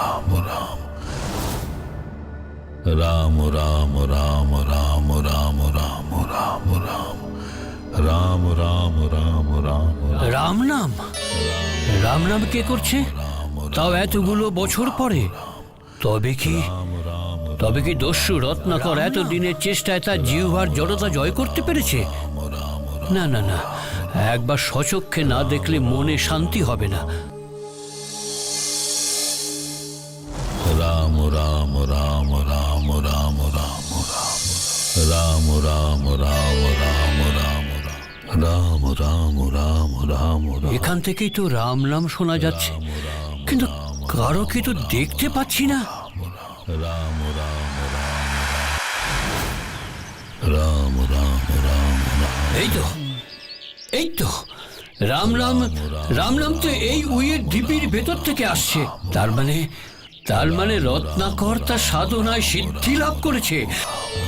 রাম রাম রাম রাম রাম রাম রাম রাম রাম রাম রাম রাম রাম রাম রাম নাম রাম নাম কে করছে তাও এতগুলো বছর পরে তবে কি তবে কি দস্যু রত্নাকর এত দিনের চেষ্টায় তার জিহ্বার জড়তা জয় করতে পেরেছে না না না একবার সচক্ষে না দেখলে মনে শান্তি হবে না রাম রাম রাম রাম রাম রাম রাম রাম রাম রাম রাম রাম রাম রাম রাম এখান থেকেই তো রাম নাম শোনা যাচ্ছে কিন্তু কারও কি তো দেখতে পাচ্ছি না রাম রাম রাম রাম রাম রাম এই তো এই তো রাম রাম রাম নাম তো এই উইয়ের ঢিপির ভেতর থেকে আসছে তার মানে তার মানে রত্নাকর তার সাধনায় সিদ্ধি লাভ করেছে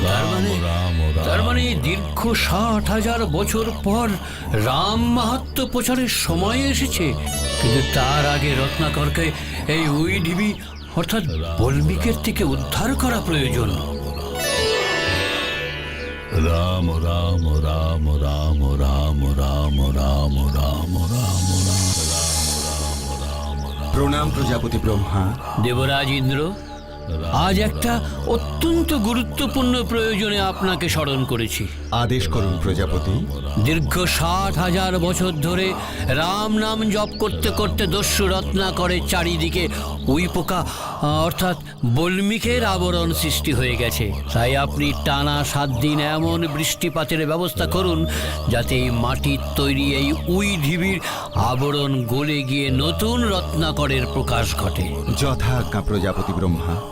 তার মানে রাম তার মানে দীর্ঘ ষাট হাজার বছর পর রাম মাহাত্ম প্রচারের সময় এসেছে কিন্তু তার আগে রত্নাকরকে এই উই ঢিবি অর্থাৎ বল্মিকের থেকে উদ্ধার করা প্রয়োজন রাম রাম রাম রাম রাম রাম রাম রাম রাম প্রণাম প্রজাপতি ব্রহ্মা। দেবরাজ ইন্দ্র আজ একটা অত্যন্ত গুরুত্বপূর্ণ প্রয়োজনে আপনাকে স্মরণ করেছি। আদেশ করুন প্রজাপতি। দীর্ঘ ষাট হাজার বছর ধরে রাম নাম জপ করতে করতে দস্যু রত্না করে চারিদিকে উই পোকা অর্থাৎ বল্মিকের আবরণ সৃষ্টি হয়ে গেছে। তাই আপনি টানা সাত দিন এমন বৃষ্টিপাতের ব্যবস্থা করুন যাতে এই মাটির তৈরি এই উই ঢিবির আবরণ গলে গিয়ে নতুন রত্নাকরের প্রকাশ ঘটে। যথাজ্ঞা প্রজাপতি ব্রহ্মা।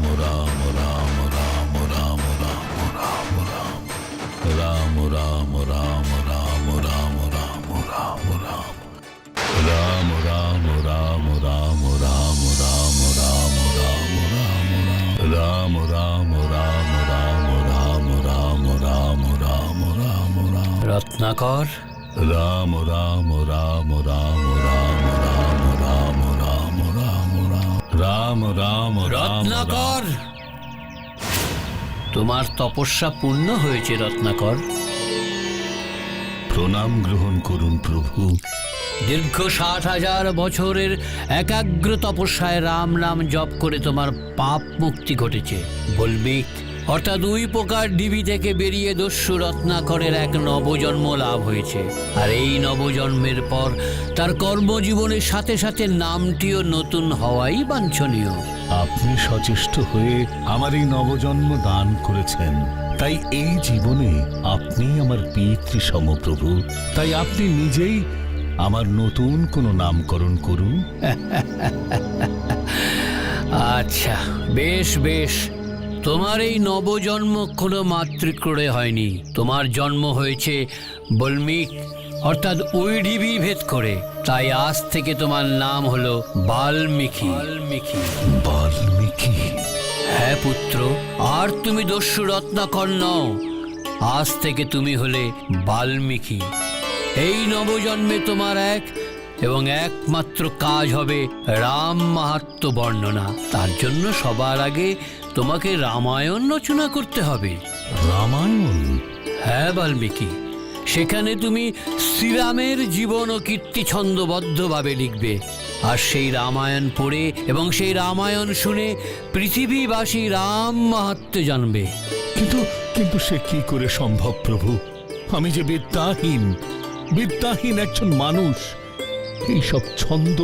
রত্নাকর রাম রাম রাম রাম রাম রাম রাম রাম রাম রাম রাম রাম রত্নাকর তোমার তপস্যা পূর্ণ হয়েছে রত্নাকর প্রণাম গ্রহণ করুন প্রভু। দীর্ঘ ষাট হাজার বছরের একাগ্র তপস্যায় রাম নাম জপ করে তোমার পাপ মুক্তি ঘটেছে। বলবিক অর্থাৎ দুই প্রকার ডিবি থেকে বেরিয়ে দস্যু রত্নাকরের এক নবজন্ম লাভ হয়েছে। আর এই নবজন্মের পর তার কর্মজীবনের সাথে সাথে নামটিও নতুন হওয়াই বাঞ্ছনীয়। আপনি সচেষ্ট হয়ে আমার এই নবজন্ম দান করেছেন। তাই এই জীবনে আপনি আমার পিতৃ সমপ্রভু তাই আপনি নিজেই আমার নতুন কোনো নামকরণ করুন। আচ্ছা বেশ বেশ। তোমার এই নবজন্ম কোনো মাতৃক্রোড়ে হয়নি। তোমার জন্ম হয়েছে বলমিক অর্থাৎ ওই ঢিবি ভেদ করে। তাই আজ থেকে তোমার নাম হলো বাল্মীকি। বাল্মীকি। বাল্মীকি। হ্যাঁ পুত্র আর তুমি দস্যু রত্নাকর নও। আজ থেকে তুমি হলে বাল্মীকি। এই নবজন্মে তোমার এক এবং একমাত্র কাজ হবে রাম মাহাত্ম বর্ণনা। তার জন্য সবার আগে তোমাকে রামায়ণ রচনা করতে হবে। রামায়ণ? হ্যাঁ বাল্মীকি। সেখানে তুমি শ্রীরামের জীবন ও কীর্তি ছন্দবদ্ধভাবে লিখবে। আর সেই রামায়ণ পড়ে এবং সেই রামায়ণ শুনে পৃথিবীবাসী রাম মাহাত্ম্য জানবে। কিন্তু কিন্তু সে কি করে সম্ভব প্রভু? আমি যে বিদ্যাহীন বিদ্যাহীন একজন মানুষ এইসব ছন্দ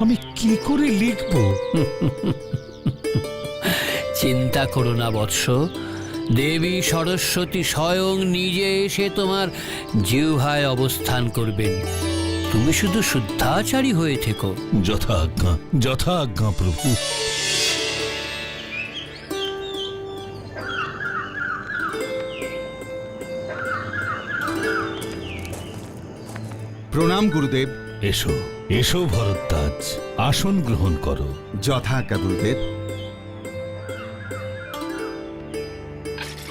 আমি কি করে লিখব? চিন্তা করো না বৎস। দেবী সরস্বতী স্বয়ং নিজে এসে তোমার জিহ্বায় অবস্থান করবেন। তুমি শুধু শুদ্ধাচারী হয়ে থেকো। যথা আজ্ঞা যথা আজ্ঞা প্রভু। প্রণাম গুরুদেব। এসো এসো ভরদ্বাজ আসন গ্রহণ করো। যথা আজ্ঞা গুরুদেব।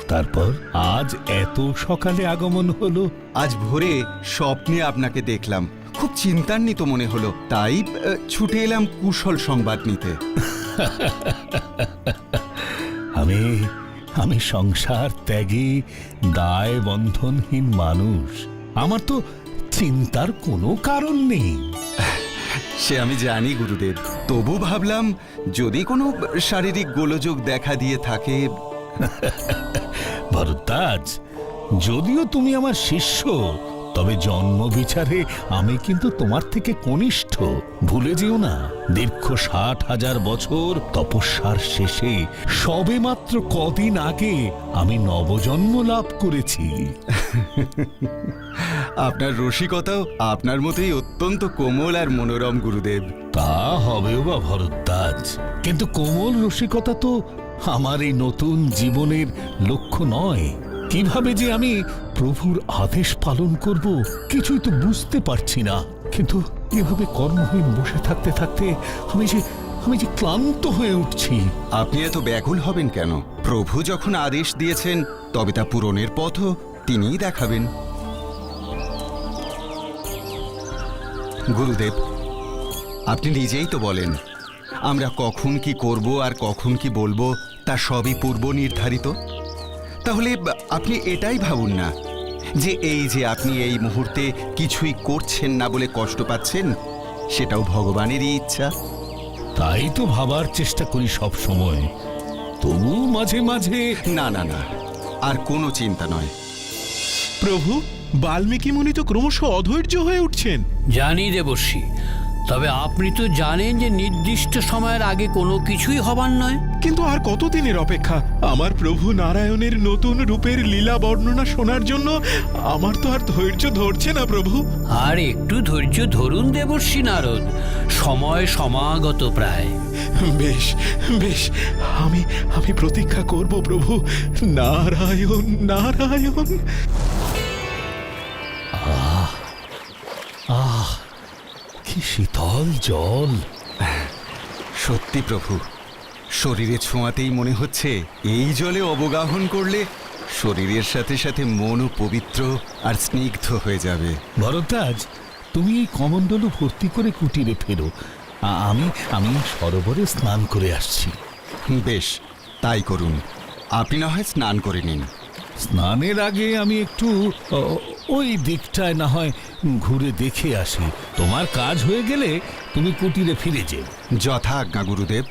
তারপর? আজ এত সকালে আগমন হলো। আজ ভোরে স্বপ্নে আপনাকে দেখলাম। খুব চিন্তান্বিত মনে হলো। তাই আহ, ছুটে এলাম কুশল সংবাদ নিতে। আমি আমি সংসার ত্যাগী দায় বন্ধনহীন মানুষ। আমার তো চিন্তার কোনো কারণ নেই। সে আমি জানি গুরুদেব। তবু ভাবলাম যদি কোনো শারীরিক গোলযোগ দেখা দিয়ে থাকে ভরদ্বাজ। যদিও তুমি আমার শিষ্য তবে জন্ম বিচারে আমি কিন্তু তোমার থেকে কনিষ্ঠ। ভুলে যেও না দীর্ঘ ষাট হাজার বছর তপস্যার শেষে সবে মাত্র কদিন আগে আমি নবজন্ম লাভ করেছি। আপনার রসিকতাও আপনার মতোই অত্যন্ত কোমল আর মনোরম গুরুদেব। তা হবেও বা ভরদ্বাজ কিন্তু কোমল রসিকতা তো আমার এই নতুন জীবনের লক্ষ্য নয়। কীভাবে যে আমি প্রভুর আদেশ পালন করব, কিছুই তো বুঝতে পারছি না। কিন্তু এভাবে কর্মহীন বসে থাকতে থাকতে আমি যে আমি যে ক্লান্ত হয়ে উঠছি। আপনি এত ব্যাকুল হবেন কেন? প্রভু যখন আদেশ দিয়েছেন, তবে তা পূরণের পথও তিনিই দেখাবেন। গুরুদেব, আপনি নিজেই তো বলেন, আমরা কখন কি করব আর কখন কি বলব তা সবই পূর্ব নির্ধারিত? তাহলে আপনি এটাই ভাবুন না যে এই যে আপনি এই মুহূর্তে কিছুই করছেন না বলে কষ্ট পাচ্ছেন সেটাও ভগবানেরই ইচ্ছা। তাই তো ভাবার চেষ্টা করি সব সময়। তবু মাঝে মাঝে না না না আর কোনো চিন্তা নয়। প্রভু বাল্মীকি মুনি তো ক্রমশ অধৈর্য হয়ে উঠছেন। জানি দেবর্ষী তবে আপনি তো জানেন যে নির্দিষ্ট সময়ের আগে কোনো কিছুই হবার নয়। কিন্তু আর কতদিনের অপেক্ষা? আমার প্রভু নারায়ণের নতুন রূপের লীলা বর্ণনা শোনার জন্য আমার তো আর ধৈর্য ধরছে না প্রভু। আর একটু ধৈর্য ধরুন দেবর্ষী নারদ সময় সমাগত প্রায়। বেশ বেশ আমি আমি প্রতীক্ষা করব প্রভু। নারায়ণ নারায়ণ। কি শীতল জল। সত্যি প্রভু শরীরে ছোঁয়াতেই মনে হচ্ছে এই জলে অবগাহন করলে শরীরের সাথে সাথে মনও পবিত্র আর স্নিগ্ধ হয়ে যাবে। ভরদ্বাজ তুমি এই কমণ্ডলু ভর্তি করে কুটিরে ফেরো। আমি আমি সরোবরে স্নান করে আসছি। বেশ তাই করুন। আপনি না হয় স্নান করে নিন। স্নানের আগে আমি একটু ওই দিকটায় না হয় ঘুরে দেখে আসি। তোমার কাজ হয়ে গেলে তুমি কুটিরে ফিরে যে যথা আজ্ঞা গুরুদেব।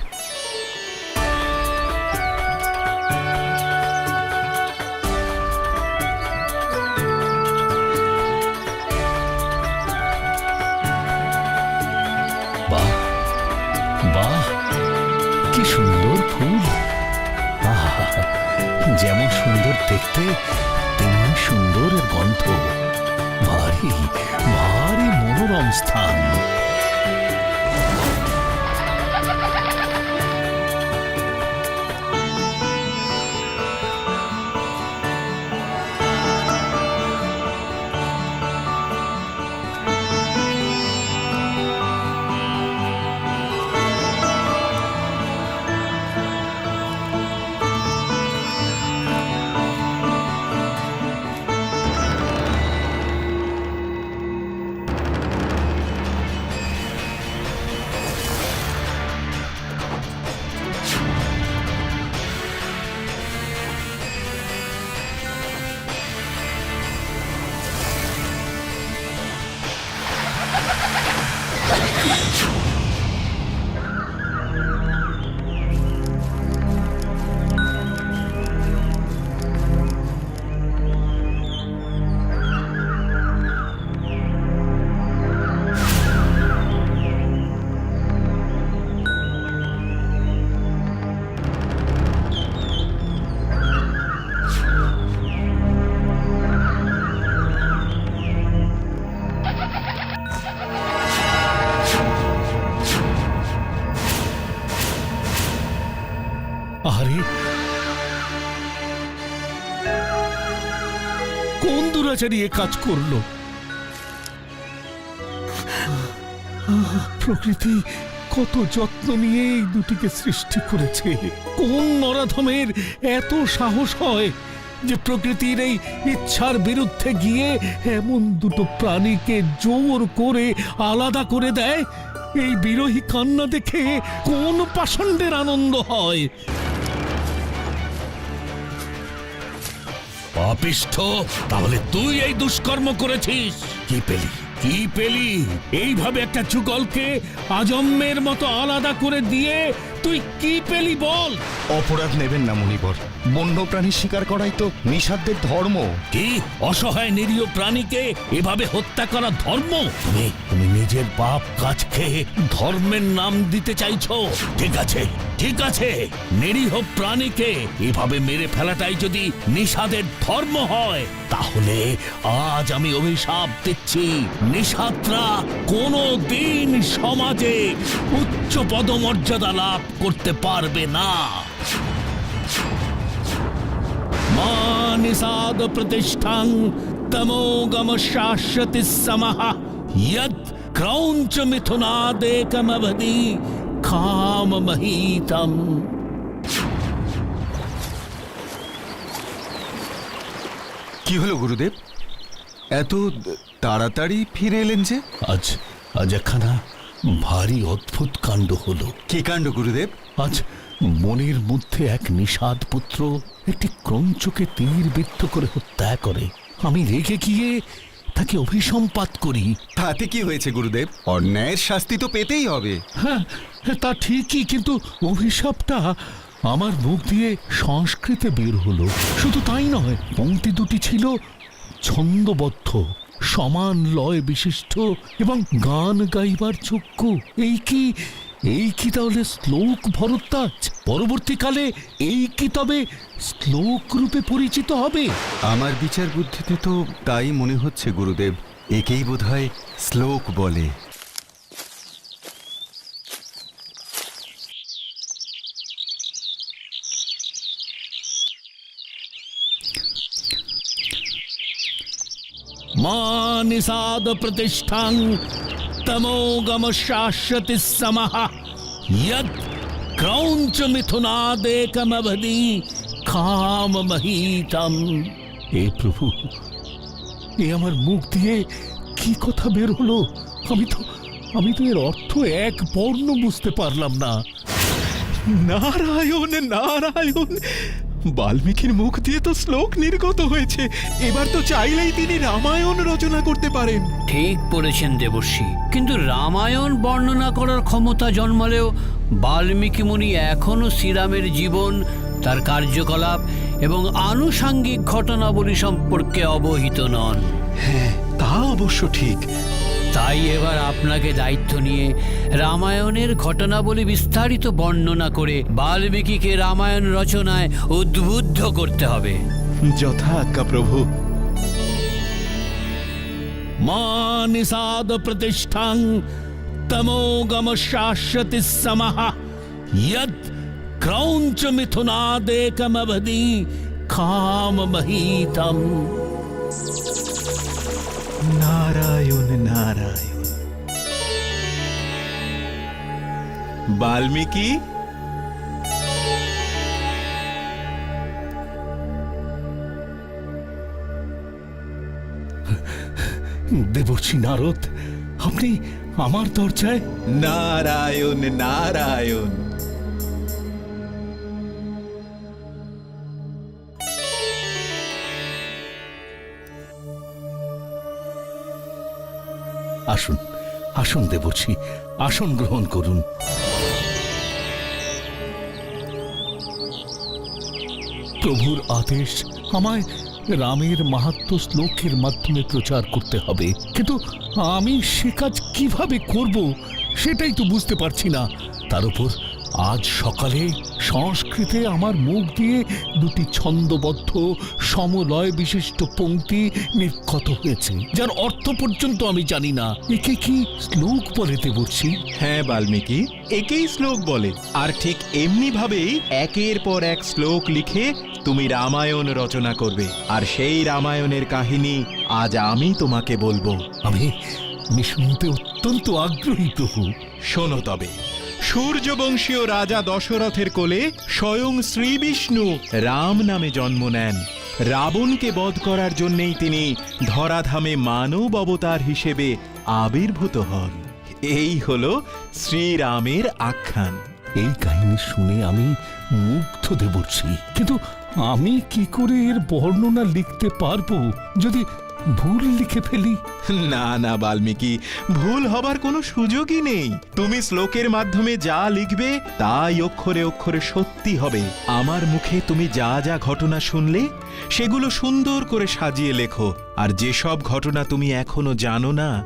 আরে। কোন দুরাচারী এ কাজ করল? প্রকৃতি কত যত্ন নিয়ে এই দুটিকে সৃষ্টি করেছে। কোন নরাধমের এত সাহস হয় যে প্রকৃতির এই ইচ্ছার বিরুদ্ধে গিয়ে এমন দুটো প্রাণীকে জোর করে আলাদা করে দেয়? এই বিরহী কান্না দেখে কোন পাষণ্ডের আনন্দ হয়? পাপিষ্ঠ তাহলে তুই এই দুষ্কর্ম করেছিস। কি পেলি? কি পেলি? এইভাবে একটা যুগলকে আজম্মের মতো আলাদা করে দিয়ে তুই কি পেলি বল? অপরাধ নেবেন না মণিবর। বন্যপ্রাণী শিকার করাই তো নিষাদদের ধর্ম। কি? অসহায় নিরীহ প্রাণীকে এভাবে হত্যা করা ধর্ম? তুমি তুমি নিজের বাপ কাজ খেয়ে ধর্মের নাম দিতে চাইছো? ঠিক আছে ঠিক আছে। নিরীহ প্রাণীকে এভাবে মেরে ফেলাটাই যদি নিষাদের ধর্ম হয়, তাহলে আজ আমি অভিশাপ দিচ্ছি। নিষাদরা কোনো দিন সমাজে উচ্চ পদমর্যাদা লাভ করতে পারবে না। মা নিষাদ প্রতিষ্ঠাং তমোগম শাশ্বতি সমহ। ক্রৌঞ্চ মিথুনাদেকমবধি কামমহীতম কি হলো গুরুদেব? এত তাড়াতাড়ি ফিরে এলেন যে? আজ আজ একখানা ভারী অদ্ভুত কাণ্ড হলো। কি কাণ্ড গুরুদেব? আজ মনের মধ্যে এক নিষাদ পুত্র একটি ক্রঞ্চকে তীর বিদ্ধ করে হত্যা করে। আমি রেগে গিয়ে তাকে অভিসম্পাত করি। তাতে কি হয়েছে গুরুদেব? অন্যায়ের শাস্তি তো পেতেই হবে। হ্যাঁ তা ঠিকই কিন্তু অভিশাপটা আমার মুখ দিয়ে সংস্কৃতে বের হলো। শুধু তাই নয় পংক্তি দুটি ছিল ছন্দবদ্ধ সমান লয় বিশিষ্ট এবং গান গাইবার যোগ্য এই কি এই কি তাহলে শ্লোক ভরদ্বাজ? পরবর্তীকালে এই কি তবে শ্লোক রূপে পরিচিত হবে? আমার বিচার বুদ্ধিতে তো তাই মনে হচ্ছে গুরুদেব। একেই বোধহয় শ্লোক বলে। মা নিষাদ প্রতিষ্ঠান तमोगम शाश्वति समः यत् क्रौञ्च मिथुनादेकमवधि কামমহিতম এ প্রভু এ আমার মুখ দিয়ে কি কথা বের হলো আমি তো আমি তো এর অর্থ এক বর্ণ বুঝতে পারলাম না নারায়ণ নারায়ণ বাল্মীকির মুখ দিয়ে তো শ্লোক নির্গত হয়েছে। এবার তো চাইলেই তিনি রামায়ণ রচনা করতে পারেন। ঠিক পড়েছেন দেবশ্রী কিন্তু রামায়ণ বর্ণনা করার ক্ষমতা জন্মালেও বাল্মীকি মুনি এখনও শ্রীরামের জীবন তার কার্যকলাপ এবং আনুষাঙ্গিক ঘটনাবলী সম্পর্কে অবহিত নন। হ্যাঁ তা অবশ্য ঠিক। তাই এবার আপনাকে দায়িত্ব নিয়ে রামায়ণের ঘটনাবলী বিস্তারিত বর্ণনা করে বাল্মীকিকে রামায়ণ রচনায় উদ্বুদ্ধ করতে হবে। যথা আজ্ঞা প্রভু। মানিসাদ প্রতিষ্ঠাং তমোগম শাশ্বতি সমহ। ইয়দ ক্রৌঞ্চ মিথুনাদেকমবধি খাম মহিতম নারায়ণ নারায়ণ। বাল্মীকি? দেবর্ষী নারদ আপনি আমার দরজায় নারায়ণ নারায়ণ। আসুন আসুন দেবছি আসন গ্রহণ করুন। প্রভুর আদেশ আমায় রামের মাহাত্ম শ্লোকের মাধ্যমে প্রচার করতে হবে। কিন্তু আমি সে কাজ কীভাবে করব, সেটাই তো বুঝতে পারছি না। তার উপর আজ সকালে সংস্কৃতে আমার মুখ দিয়ে দুটি ছন্দবদ্ধ সমলয় বিশিষ্ট পংক্তি নির্গত হয়েছে যার অর্থ পর্যন্ত আমি জানি না। একে কি শ্লোক বলে দেবর্ষী? হ্যাঁ বাল্মীকি একেই শ্লোক বলে। আর ঠিক এমনি ভাবেই একের পর এক শ্লোক লিখে তুমি রামায়ণ রচনা করবে। আর সেই রামায়ণের কাহিনী আজ আমি তোমাকে বলব। আমি আমি শুনতে অত্যন্ত আগ্রহী প্রভু। শোনো তবে। সূর্যবংশীয় রাজা দশরথের কোলে স্বয়ং শ্রীবিষ্ণু রাম নামে জন্ম নেন। রাবণকে বধ করার জন্যেই তিনি ধরাধামে মানব অবতার হিসেবে আবির্ভূত হন। এই হল শ্রীরামের আখ্যান। এই কাহিনী শুনে আমি মুগ্ধ দেবর্ষী। কিন্তু আমি কি করে এর বর্ণনা লিখতে পারব? যদি ভুল লিখে ফেলি? না না, বাল্মীকি, ভুল হবার কোনো সুযোগই নেই। তুমি শ্লোকের মাধ্যমে যা লিখবে, তাই অক্ষরে অক্ষরে সত্যি হবে। আমার মুখে তুমি যা যা ঘটনা শুনলে, সেগুলো সুন্দর করে সাজিয়ে লেখো। আর যেসব ঘটনা তুমি এখনও জানো না,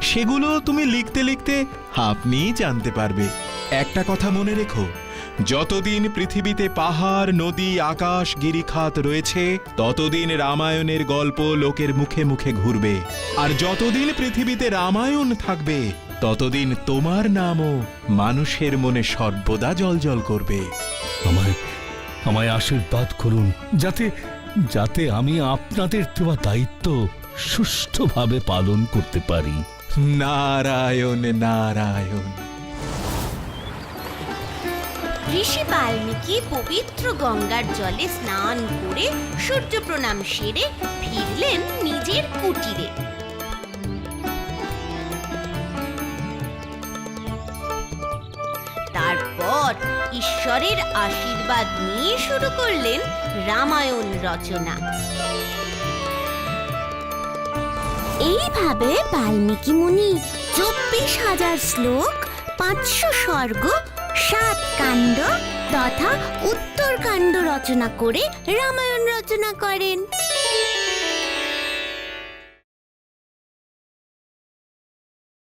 সেগুলো তুমি লিখতে লিখতে আপনিই জানতে পারবে। একটা কথা মনে রেখো যতদিন পৃথিবীতে পাহাড় নদী আকাশ গিরিখাত রয়েছে ততদিন রামায়ণের গল্প লোকের মুখে মুখে ঘুরবে। আর যতদিন পৃথিবীতে রামায়ণ থাকবে ততদিন তোমার নামও মানুষের মনে সর্বদা জলজল করবে। আমায় আমায় আশীর্বাদ করুন যাতে যাতে আমি আপনাদের দেওয়া দায়িত্ব সুষ্ঠুভাবে পালন করতে পারি। নারায়ণ নারায়ণ। ঋষি বাল্মীকি পবিত্র গঙ্গার জলে স্নান করে সূর্য প্রণাম সেরে ফিরলেন নিজের কুটিরে। তারপর ঈশ্বরের আশীর্বাদ নিয়ে শুরু করলেন রামায়ণ রচনা। এইভাবে বাল্মীকি মুনি চব্বিশ হাজার শ্লোক, পাঁচশো স্বর্গ সাত কাণ্ড তথা উত্তরকাণ্ড রচনা করে রামায়ণ রচনা করেন।